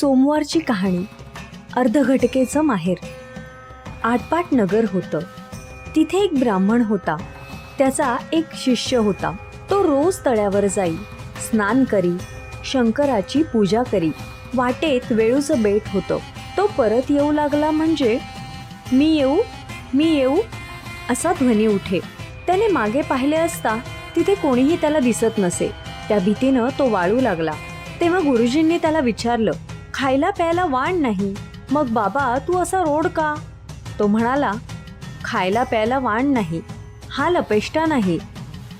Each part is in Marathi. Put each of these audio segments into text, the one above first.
सोमवारची कहाणी अर्धघटकेचं माहेर. आटपाट नगर होतं. तिथे एक ब्राह्मण होता. त्याचा एक शिष्य होता. तो रोज तळ्यावर जाई स्नान करी शंकराची पूजा करी. वाटेत वेळूचं बेट होतं. तो परत येऊ लागला म्हणजे मी येऊ? मी येऊ? असा ध्वनी उठे. त्याने मागे पाहिले असता तिथे कोणीही त्याला दिसत नसे. त्या भीतीनं तो वाळू लागला. तेव्हा गुरुजींनी त्याला विचारलं खायला प्यायला वाण नाही. मग बाबा तू असा रोड का? तो म्हणाला खायला प्यायला वाण नाही. हा लपेष्टा नाही.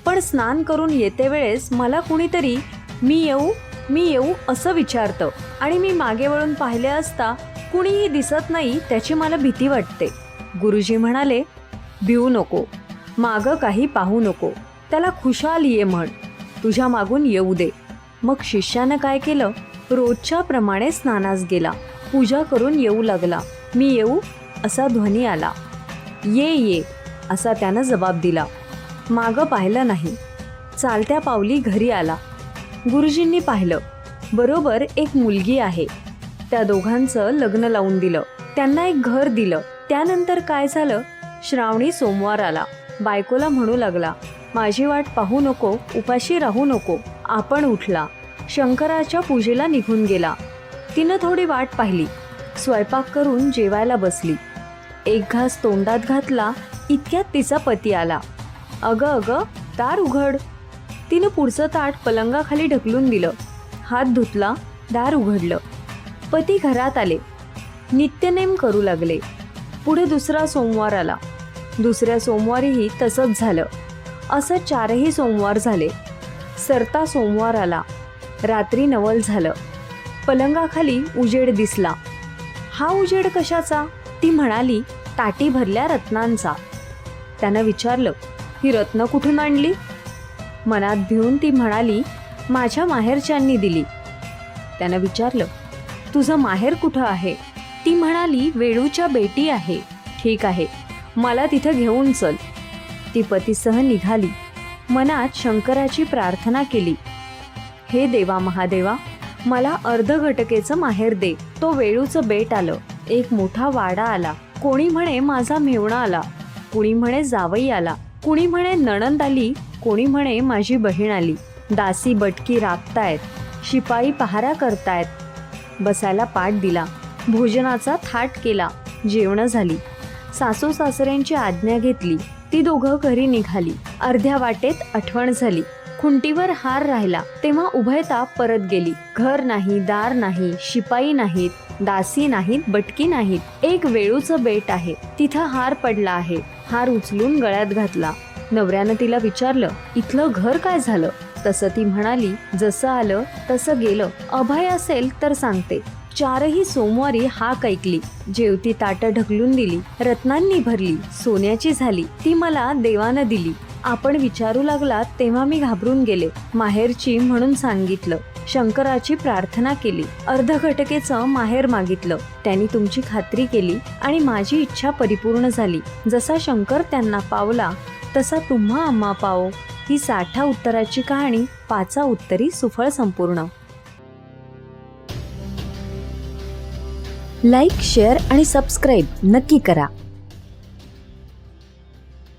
पण स्नान करून येते वेळेस मला कुणीतरी मी येऊ मी येऊ असं विचारतं आणि मी मागे वळून पाहिले असता कुणीही दिसत नाही त्याची मला भीती वाटते. गुरुजी म्हणाले भिवू नको. मागं काही पाहू नको. त्याला खुशाल ये म्हण. तुझ्या मागून येऊ दे. मग शिष्यानं काय केलं? रोजच्या प्रमाणे स्नानास गेला. पूजा करून येऊ लागला. मी येऊ असा ध्वनी आला. ये ये असा त्यानं जबाब दिला. मागं पाहिलं नाही. चालत्या पावली घरी आला. गुरुजींनी पाहिलं बरोबर एक मुलगी आहे. त्या दोघांचं लग्न लावून दिलं. त्यांना एक घर दिलं. त्यानंतर काय झालं? श्रावणी सोमवार आला. बायकोला म्हणू लागला माझी वाट पाहू नको उपाशी राहू नको. आपण उठला. शंकराच्या पूजेला निघून गेला. तिनं थोडी वाट पाहिली. स्वयंपाक करून जेवायला बसली. एक घास तोंडात घातला इतक्यात तिचा पती आला. अगं अगं दार उघड. तिनं पुढचं ताट पलंगाखाली ढकलून दिलं. हात धुतला दार उघडलं. पती घरात आले. नित्यनेम करू लागले. पुढे दुसरा सोमवार आला. दुसऱ्या सोमवारीही तसंच झालं. असं चारही सोमवार झाले. सरता सोमवार आला. रात्री नवल झालं. पलंगाखाली उजेड दिसला. हा उजेड कशाचा? ती म्हणाली ताटी भरल्या रत्नांचा. त्यानं विचारलं ही रत्न कुठून आणली? मनात भिवून ती म्हणाली माझ्या माहेरच्यांनी दिली. त्यानं विचारलं तुझं माहेर कुठं आहे? ती म्हणाली वेळूच्या बेटी आहे. ठीक आहे मला तिथं घेऊन चल. ती पतीसह निघाली. मनात शंकराची प्रार्थना केली. हे देवा महादेवा मला अर्धघटकेचं माहेर दे. तो वेळूचं बेट आलं. एक मोठा वाडा आला. कोणी म्हणे माझा मेवणा आला. कुणी म्हणे जावई आला. कुणी म्हणे नणंद आली. कोणी म्हणे माझी बहीण आली. दासी बटकी राबतायत. शिपाई पहारा करतायत. बसायला पाठ दिला. भोजनाचा थाट केला. जेवणं झाली. सासू सासऱ्यांची आज्ञा घेतली. ती दोघं घरी निघाली. अर्ध्या वाटेत आठवण झाली. खुंटीवर हार राहिला. तेव्हा उभयता परत गेली. घर नाही दार नाही शिपाई नाहीत दासी नाहीत बटकी नाहीत. एक वेळूचं बेट आहे. तिथं हार पडला आहे. हार उचलून गळ्यात घातला. नवऱ्यानं तिला विचारलं इथलं घर काय झालं? तसं ती म्हणाली जसं आलं तसं गेलं. अभय असेल तर सांगते. चारही सोमवारी हाक ऐकली. जेवती ताटं ढकलून दिली. रत्नांनी भरली. सोन्याची झाली. ती मला देवानं दिली. आपण विचारू लागलात तेव्हा मी घाबरून गेले. माहेरची म्हणून सांगितलं. शंकराची प्रार्थना केली. अर्धघटकेचं माहेर मागितलं. त्यांनी तुमची खात्री केली आणि माझी इच्छा परिपूर्ण झाली. जसा शंकर त्यांना पावला तसा तुम्हा आम्हा पाओ ही साठा उत्तराची कहाणी पाचा उत्तरी सुफळ संपूर्ण. लाईक शेअर आणि सबस्क्राईब नक्की करा.